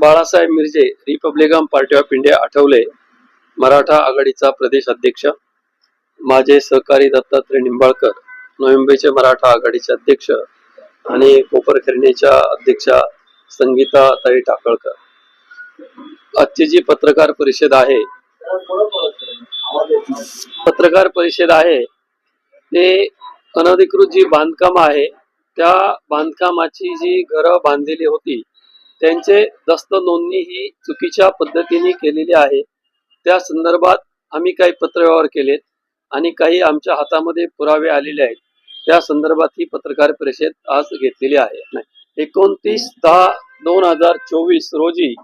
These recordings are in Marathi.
Balasaheb Miraje Republican party of India Athawale Maratha आघाडीचा प्रदेश अध्यक्ष माझे सहकारी दत्तात्रय निंबाळकर नोव्हेंबरचे मराठा आघाडीचे अध्यक्ष आणि कोपरखिरणीच्या अध्यक्षा संगीता ताई टाकळकर आजची जी पत्रकार परिषद आहे पत्रकार परिषद आहे ते अनधिकृत जी बांधकाम आहे त्या बांधकामाची जी घरं बांधलेली होती त्यांचे दस्त नोंदणी ही चुकीच्या पद्धतीने केलेली आहे. त्या संदर्भात आम्ही काही पत्रव्यवहार केलेत आणि काही आमच्या हातामध्ये पुरावे आलेले आहेत. त्या संदर्भात ही पत्रकार परिषद आज घेतलेली आहे. एकोणतीस दहा दोन हजार चोवीस रोजी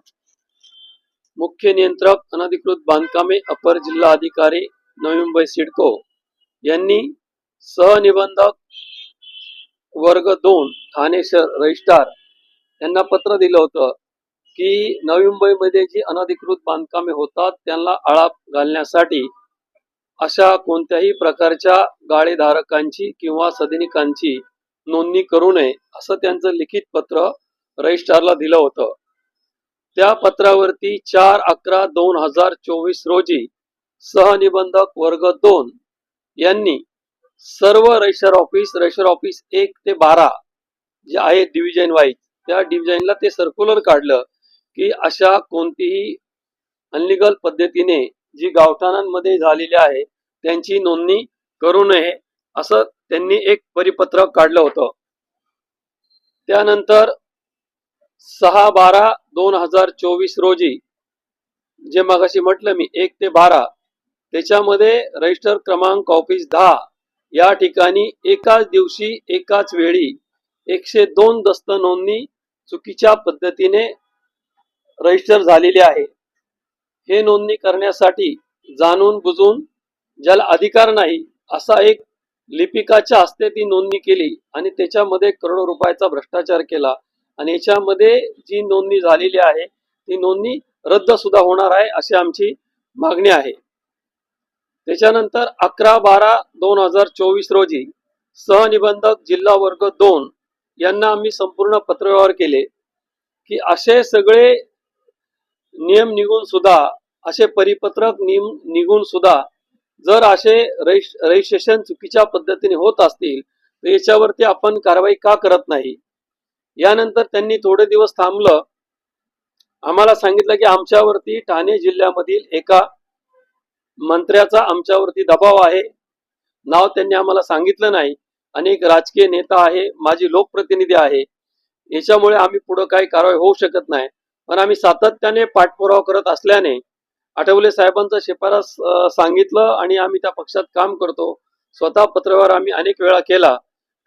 मुख्य नियंत्रक अनधिकृत बांधकामे अपर जिल्हा अधिकारी नवी मुंबई सिडको यांनी सहनिबंधक वर्ग दोन ठाणे शहर रजिस्ट्रार त्यांना पत्र दिलं होतं की नवी मुंबईमध्ये जी अनधिकृत बांधकामे होतात त्यांना आळा घालण्यासाठी अशा कोणत्याही प्रकारच्या गाळेधारकांची किंवा सदनिकांची नोंदणी करू नये असं त्यांचं लिखित पत्र रजिस्ट्रारला दिलं होतं. त्या पत्रावरती चार अकरा दोन हजार चोवीस रोजी सहनिबंधक वर्ग दोन यांनी सर्व रजिस्टर ऑफिस रजिस्टर ऑफिस एक ते बारा जे आहे डिव्हिजन वाईज त्या डिव्हिजनला ते सर्क्युलर काढलं की अशा कोणतीही अनलिगल पद्धतीने जी गावठाणांमध्ये झालेली आहे त्यांची नोंदणी करू नये असं त्यांनी एक परिपत्रक काढलं होतं. त्यानंतर सहा बारा दोन हजार चोवीस रोजी जे मागाशी म्हटलं मी एक ते बारा त्याच्यामध्ये रजिस्टर क्रमांक ऑफिस दहा या ठिकाणी एकाच दिवशी एकाच वेळी एकशे दोन दस्त नोंदणी चुकीच्या पद्धतीने रजिस्टर झालेले आहे. हे नोंदणी करण्यासाठी जाणून बुजून ज्याला अधिकार नाही असा एक लिपिकाच्या हस्ते ती नोंदणी केली आणि त्याच्यामध्ये करोडो रुपयाचा भ्रष्टाचार केला आणि याच्यामध्ये जी नोंदणी झालेली आहे ती नोंदणी रद्द सुद्धा होणार आहे अशी आमची मागणी आहे. त्याच्यानंतर अकरा बारा दोन हजार चोवीस रोजी सहनिबंधक जिल्हा वर्ग दोन यांना आम्ही संपूर्ण पत्रव्यवहार केले की असे सगळे नियम निघून सुद्धा असे परिपत्रक नियम निघून सुद्धा जर असे रजिस्ट्रेशन चुकीच्या पद्धतीने होत असतील तर याच्यावरती आपण कारवाई का करत नाही? यानंतर त्यांनी थोडे दिवस थांबलं. आम्हाला सांगितलं की आमच्यावरती ठाणे जिल्ह्यामधील एका मंत्र्याचा आमच्यावरती दबाव आहे. नाव त्यांनी आम्हाला सांगितलं नाही. आणि एक राजकीय नेता आहे माझी लोकप्रतिनिधी आहे. याच्यामुळे आम्ही पुढे काही कारवाई होऊ शकत नाही. पण आम्ही सातत्याने पाठपुरावा करत असल्याने आठवले साहेबांचा शिफारस सांगितलं आणि आम्ही त्या पक्षात काम करतो. स्वतः पत्रव्यवहार आम्ही अनेक वेळा केला.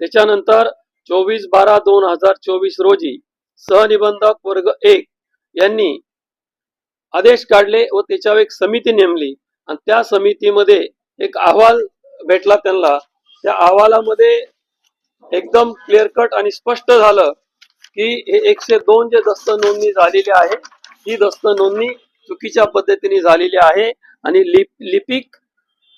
त्याच्यानंतर चोवीस बारा दोन हजार चोवीस रोजी सहनिबंधक वर्ग एक यांनी आदेश काढले व त्याच्यावर एक समिती नेमली. आणि त्या समितीमध्ये एक अहवाल भेटला त्यांना. त्या अहवालामध्ये एकदम क्लिअर कट आणि स्पष्ट झालं की हे एकशे दोन जे दस्त नोंदणी झालेली आहे ही दस्त नोंदणी चुकीच्या पद्धतीने झालेली आहे आणि लिप लिपिक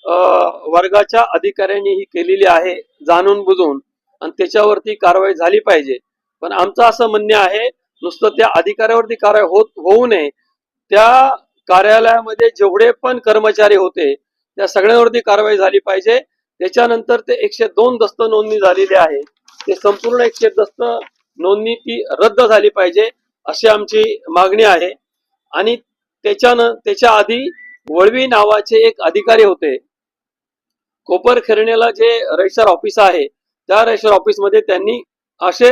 अं, वर्गाच्या अधिकाऱ्यांनी ही केलेली आहे जाणून बुजून आणि त्याच्यावरती कारवाई झाली पाहिजे. पण आमचं असं म्हणणे आहे नुसतं त्या अधिकाऱ्यावरती कारवाई होत होऊ नये. त्या कार्यालयामध्ये जेवढे पण कर्मचारी होते त्या सगळ्यांवरती कारवाई झाली पाहिजे. त्याच्यानंतर ते एकशे दोन दस्त नोंदणी झालेली आहे. ते संपूर्ण एकशे दस्त नोंदणी ती रद्द झाली पाहिजे अशी आमची मागणी आहे. आणि त्याच्यानं त्याच्या आधी वळवी नावाचे एक अधिकारी होते. कोपरखेरणेला जे रजिस्टर ऑफिस आहे त्या रजिस्टर ऑफिसमध्ये त्यांनी असे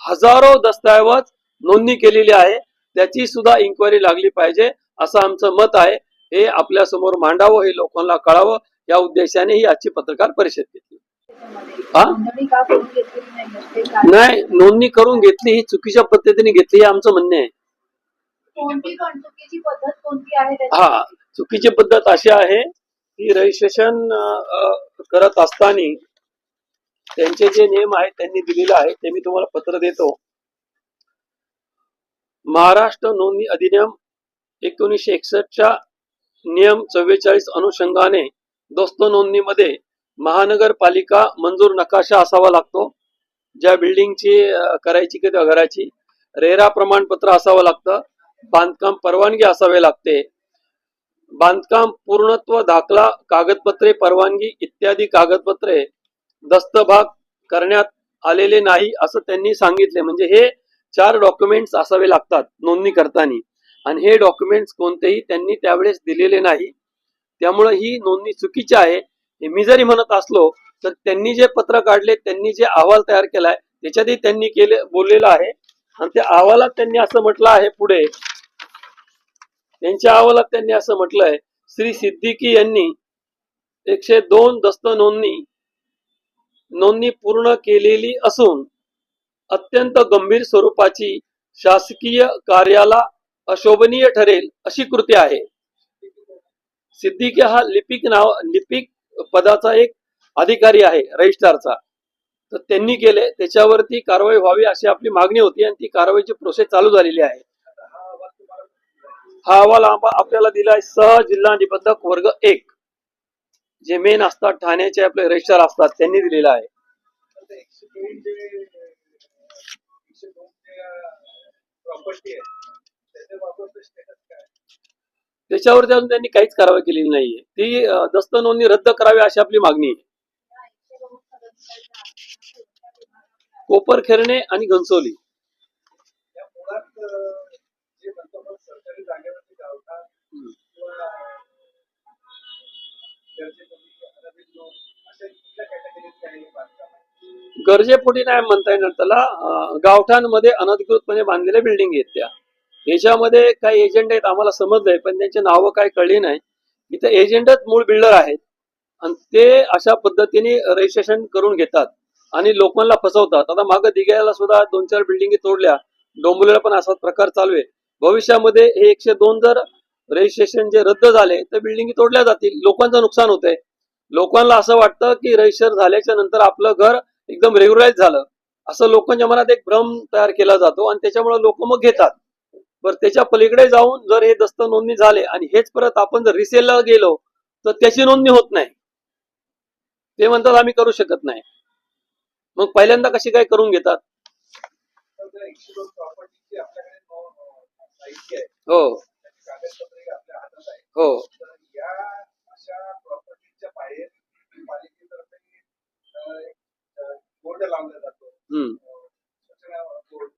हजारो दस्तऐवज नोंदणी केलेली आहे. त्याची सुद्धा इन्क्वायरी लागली पाहिजे असं आमचं मत आहे. हे आपल्यासमोर मांडावं हे लोकांना कळावं. या उद्देशाने ही आजची पत्रकार परिषद घेतली. हा? नाही? नोंदणी करून घेतली ही चुकीच्या पद्धतीने घेतली हे आमचं म्हणणे आहे? हा चुकीची पद्धत अशी आहे की रजिस्ट्रेशन करत असताना त्यांचे जे नियम आहेत त्यांनी दिलेले आहे ते मी तुम्हाला पत्र देतो. महाराष्ट्र नोंदणी अधिनियम एकोणीसशे एकसष्टच्या नियम चव्वेचाळीस अनुषंगाने दोस्त नोंदणीमध्ये महानगरपालिका मंजूर नकाशा असावा लागतो. ज्या बिल्डिंगची करायची किंवा घराची रेरा प्रमाणपत्र असावं लागतं. बांधकाम परवानगी असावे लागते. बांधकाम पूर्णत्व दाखला कागदपत्रे परवानगी इत्यादी कागदपत्रे दस्तभाग करण्यात आलेले नाही असं त्यांनी सांगितले. म्हणजे हे चार डॉक्युमेंट्स असावे लागतात नोंदणी करताना आणि हे डॉक्युमेंट्स कोणतेही त्यांनी त्यावेळेस दिलेले नाही. त्यामुळे ही नोंदणी चुकीची आहे. हे मी जरी म्हणत असलो तर त्यांनी जे पत्र काढले त्यांनी जे अहवाल तयार केलाय त्याच्यातही त्यांनी केले बोललेलं आहे. आणि त्या अहवालात त्यांनी असं म्हटलं आहे पुढे त्यांच्या अहवालात त्यांनी असं म्हटलंय श्री सिद्दीकी यांनी एकशे दोन दस्त नोंदणी नोंदणी पूर्ण केलेली असून अत्यंत गंभीर स्वरूपाची शासकीय कार्याला अशोभनीय ठरेल अशी कृती आहे. सिद्दीकी हा लिपिक नाव लिपिक पदाचा एक अधिकारी आहे रजिस्ट्रारचा. तर त्यांनी केले त्याच्यावरती कारवाई व्हावी अशी आपली मागणी होती आणि ती कारवाईची प्रोसेस चालू झालेली आहे. हा अहवाल आपल्याला दिला आहे सह जिल्हा निबंधक वर्ग एक जे मेन असतात ठाण्याचे आपले रजिस्ट्रार असतात त्यांनी दिलेला आहे. प्रॉपर्टी आहे त्याच्या बाबतचं स्टेटस काय त्याच्यावरती अजून त्यांनी काहीच कारवाई केलेली नाहीये. ती दस्त नोंदणी रद्द करावी अशी आपली मागणी आहे. कोपरखेरणे आणि घनसोली. गरजेपोटी नाही म्हणता येणार त्याला. गावठाणमध्ये अनधिकृतपणे बांधलेल्या बिल्डिंग आहेत त्या. याच्यामध्ये काही एजंट आहेत आम्हाला समजलंय पण त्यांची नावं काय कळली नाही. इथं एजंटच मूळ बिल्डर आहेत. आणि ते अशा पद्धतीने रजिस्ट्रेशन करून घेतात आणि लोकांना फसवतात. आता मागं दिघ्याला सुद्धा दोन चार बिल्डिंगी तोडल्या. डोंबोलीला पण असाच प्रकार चालू आहे. भविष्यामध्ये हे एकशे दोन जर रजिस्ट्रेशन जे रद्द झाले तर बिल्डिंगी तोडल्या जातील. लोकांचं नुकसान होतंय. लोकांना असं वाटतं की रजिस्टर झाल्याच्यानंतर आपलं घर एकदम रेग्युलाइज झालं. असं लोकांच्या मनात एक भ्रम तयार केला जातो आणि त्याच्यामुळे लोक मग घेतात. बरं त्याच्या पलीकडे जाऊन जर हे दस्त नोंदणी झाले आणि हेच परत आपण जर रिसेलला गेलो तर त्याची नोंदणी होत नाही. ते म्हणतात आम्ही करू शकत नाही. मग पहिल्यांदा कशी काय करून घेतात? हो. हो. एकशे दोन प्रॉपर्टीची आपल्याकडे नो- अं, साहित्य आहे हो त्याची कागदपत्रे आपल्या हातात आहे हो तर या अशा प्रॉपर्टीच्या बाहेर पालिकेतर्फे अं, एक, अं, बोर्ड लावला जातो हम्म अं, सूचना बोर्ड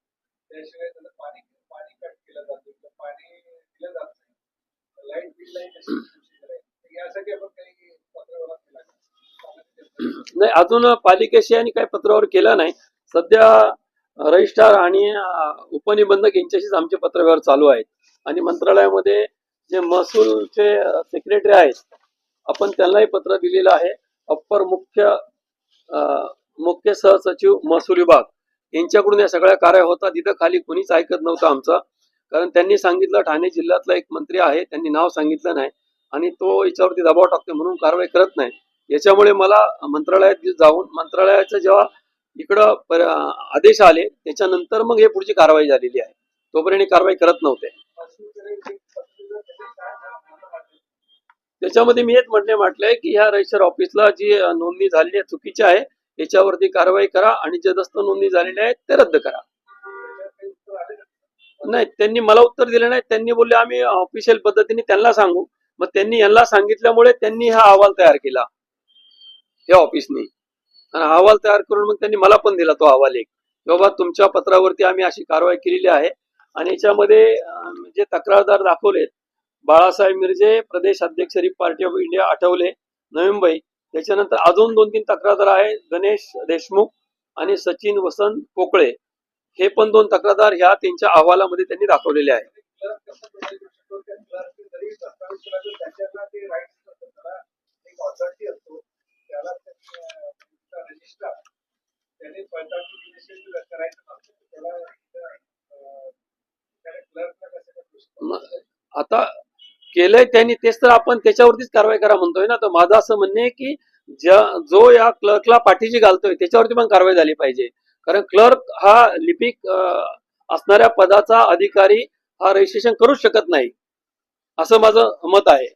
त्याशिवाय त्याचं पाणी पाणी कट केलं जातं किंवा पाणी दिलं जात नाही लाइट बिल लाइट अशी procedure आहे तर यासाठी आपण काही पत्रव्यवहार केला का? नाही अजून पालिकेशी आणि काही पत्रावर केलं नाही. सध्या रजिस्ट्रार आणि उपनिबंधक यांच्याशीच आमचे पत्रव्यवहार चालू आहेत. आणि मंत्रालयामध्ये जे महसूलचे सेक्रेटरी आहेत आपण त्यांनाही पत्र दिलेलं आहे. अप्पर मुख्य मुख्य सहसचिव महसूल विभाग यांच्याकडून या सगळ्या कार्य होतात. तिथं खाली कोणीच ऐकत नव्हतं आमचं. कारण त्यांनी सांगितलं ठाणे जिल्ह्यातला एक मंत्री आहे त्यांनी नाव सांगितलं नाही. आणि तो याच्यावरती दबाव टाकतो म्हणून कारवाई करत नाही. याच्यामुळे मला मंत्रालयात जाऊन मंत्रालयाचं जेव्हा इकडं पर- आदेश आले त्याच्यानंतर मग हे पुढची कारवाई झालेली आहे. तोपर्यंत कारवाई करत नव्हते. त्याच्यामध्ये मी हेच म्हटले म्हटलंय की ह्या रजिस्टर ऑफिसला जी नोंदणी झालेली आहे चुकीची आहे याच्यावरती कारवाई करा आणि जे दस्त नोंदणी झालेली आहेत ते रद्द करा. नाही त्यांनी मला उत्तर दिलं नाही. त्यांनी बोलले आम्ही ऑफिशियल पद्धतीने त्यांना सांगू. मग त्यांनी यांना सांगितल्यामुळे त्यांनी हा अहवाल तयार केला. त्या ऑफिसने आणि अहवाल तयार करून मग त्यांनी मला पण दिला तो अहवाल एक. बाबा तुमच्या पत्रावरती आम्ही अशी कारवाई केलेली आहे. आणि याच्यामध्ये जे तक्रारदार दाखवलेत बाळासाहेब मिरजे प्रदेश अध्यक्ष rep party of India Athawale Navi Mumbai त्याच्यानंतर अजून दोन तीन तक्रारदार आहे गणेश देशमुख आणि सचिन वसंत पोकळे. हे पण दोन तक्रारदार ह्या त्यांच्या अहवालामध्ये त्यांनी दाखवलेले आहे त्याला एक ऑथॉरिटी असतो त्याला रजिस्टर त्याने पडताळणी इनिशिएटिव्ह करायचं त्याला आता केलंय त्यांनी तेच तर आपण त्याच्यावरतीच कारवाई करा म्हणतोय ना. तर माझं असं म्हणणं आहे की ज्या जो या क्लर्कला पाठीशी घालतोय त्याच्यावरती पण कारवाई झाली पाहिजे. कारण क्लर्क हा लिपिक असणाऱ्या पदाचा अधिकारी हा रजिस्ट्रेशन करूच शकत नाही. असं माझं मत आहे.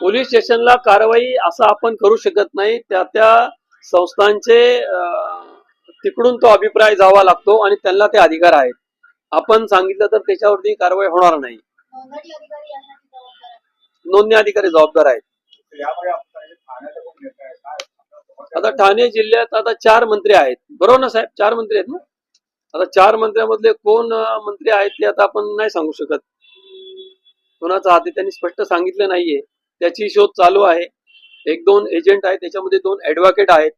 पोलीस स्टेशनला कारवाई असं आपण करू शकत नाही. त्या त्या संस्थांचे तिकडून तो अभिप्राय जावा लागतो आणि त्यांना ते अधिकार आहेत. आपण सांगितलं तर त्याच्यावरती कारवाई होणार नाही. नोंदणी अधिकारी जबाबदार आहेत. आता ठाणे जिल्ह्यात आता चार मंत्री आहेत. बरोबर ना साहेब? चार मंत्री आहेत ना? आता चार मंत्र्यामधले कोण मंत्री आहेत ते आता आपण नाही सांगू शकत. कोणाचा हाती त्यांनी स्पष्ट सांगितलं नाहीये. त्याची शोध चालू आहे. एक दोन एजंट आहेत त्याच्यामध्ये दोन ऍडव्होकेट आहेत.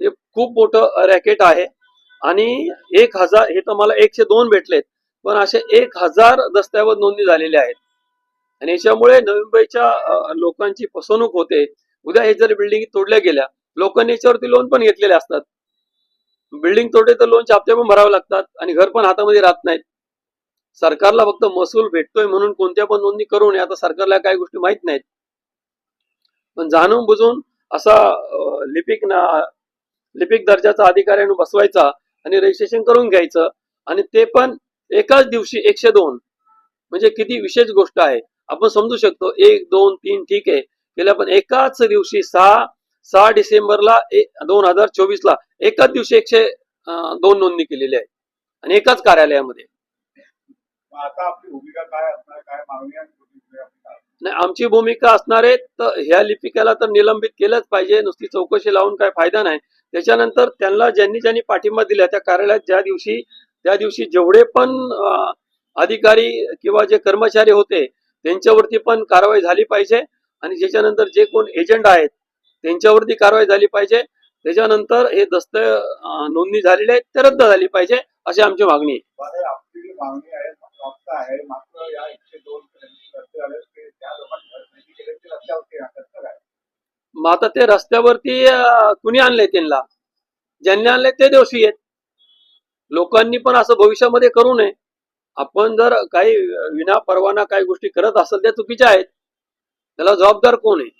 हे खूप मोठं रॅकेट आहे. आणि एक हजार हे तर मला एकशे दोन भेटलेत पण असे एक हजार दस्त्यावर नोंदणी झालेले आहेत. आणि याच्यामुळे नवी मुंबईच्या लोकांची फसवणूक होते. उद्या हे जर बिल्डिंग तोडल्या गेल्या लोकांनी याच्यावरती लोन पण घेतलेले असतात. बिल्डिंग तोडले तर लोनचे हप्ते पण भरावे लागतात आणि घर पण हातामध्ये राहत नाहीत. सरकारला फक्त महसूल भेटतोय म्हणून कोणत्या पण नोंदणी करू नये आता सरकारला काही गोष्टी माहीत नाहीत. पण जाणून बुजून असा लिपिक ना लिपिक दर्जाचा अधिकाऱ्यानं बसवायचा आणि रजिस्ट्रेशन करून घ्यायचं आणि ते पण एकाच दिवशी एकशे दोन. म्हणजे किती विशेष गोष्ट आहे. आपण समजू शकतो एक दोन तीन ठीक आहे. गेल्या पण एकाच दिवशी सहा सहा डिसेंबरला दोन हजार चोवीस ला एकाच दिवशी एकशे दोन नोंदणी केलेली आहे. आणि एकाच कार्यालयामध्ये. आता आपली भूमिका काय असणार काय मागणी नाही आमची भूमिका असणार आहे तर ह्या लिपिकाला तर निलंबित केलंच पाहिजे नुसती चौकशी लावून काय फायदा नाही त्याच्यानंतर त्यांना ज्यांनी ज्यांनी पाठिंबा दिला त्या कार्यालयात ज्या दिवशी त्या दिवशी जेवढे पण अधिकारी किंवा जे कर्मचारी होते त्यांच्यावरती पण कारवाई झाली पाहिजे आणि ज्याच्यानंतर जे कोण एजंट आहेत त्यांच्यावरती कारवाई झाली पाहिजे त्याच्यानंतर हे दस्त नोंदणी झालेले आहेत ते रद्द झाली पाहिजे अशी आमची मागणी आहे ते रस्त्यावरती मग आता ते रस्त्यावरती कुणी आणले त्यांना? ज्यांनी आणले ते दोषी आहेत. लोकांनी पण असं भविष्यामध्ये करू नये. आपण जर काही विना परवाना काही गोष्टी करत असेल त्या चुकीच्या आहेत. त्याला जबाबदार कोण आहे?